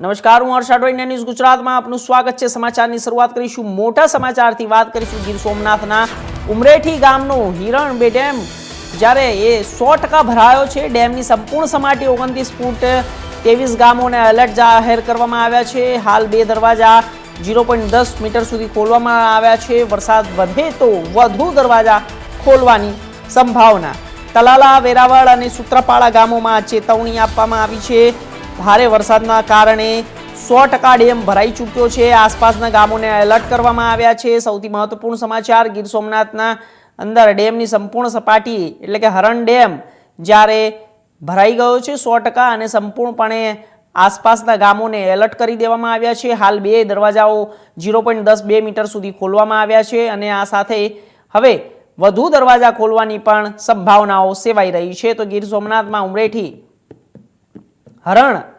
નમસ્કાર, હું હર્ષ અડવાણી ન્યૂઝ ગુજરાતમાં આપનું સ્વાગત છે. સમાચારની શરૂઆત કરીશું. મોટા સમાચારથી વાત કરીશું. ગીર સોમનાથના ઉમરેઠી ગામનો હિરણ બે ડેમ જ્યારે એ સો ટકા ભરાયો છે. ડેમની સંપૂર્ણ સમાટી ઓગણત્રીસ ફૂટ ત્રેવીસ ગામોને એલર્ટ જાહેર કરવામાં આવ્યા છે. હાલ બે દરવાજા ઝીરો પોઈન્ટ દસ મીટર સુધી ખોલવામાં આવ્યા છે. વરસાદ વધે તો વધુ દરવાજા ખોલવાની સંભાવના. તલાલા, વેરાવળ અને સૂત્રપાડા ગામોમાં ચેતવણી આપવામાં આવી છે. ભારે વરસાદના કારણે સો ટકા ડેમ ભરાઈ ચૂક્યો છે. આસપાસના ગામોને એલર્ટ કરવામાં આવ્યા છે. સૌથી મહત્વપૂર્ણ સમાચાર, ગીર સોમનાથના અંદર ડેમની સંપૂર્ણ સપાટી, એટલે કે હરણ ડેમ, જ્યારે ભરાઈ ગયો છે સો ટકા અને સંપૂર્ણપણે આસપાસના ગામોને એલર્ટ કરી દેવામાં આવ્યા છે. હાલ બે દરવાજાઓ ઝીરો પોઈન્ટ દસ બે મીટર સુધી ખોલવામાં આવ્યા છે અને આ સાથે હવે વધુ દરવાજા ખોલવાની પણ સંભાવનાઓ સેવાઈ રહી છે. તો ગીર સોમનાથમાં ઉમરેઠી હરણ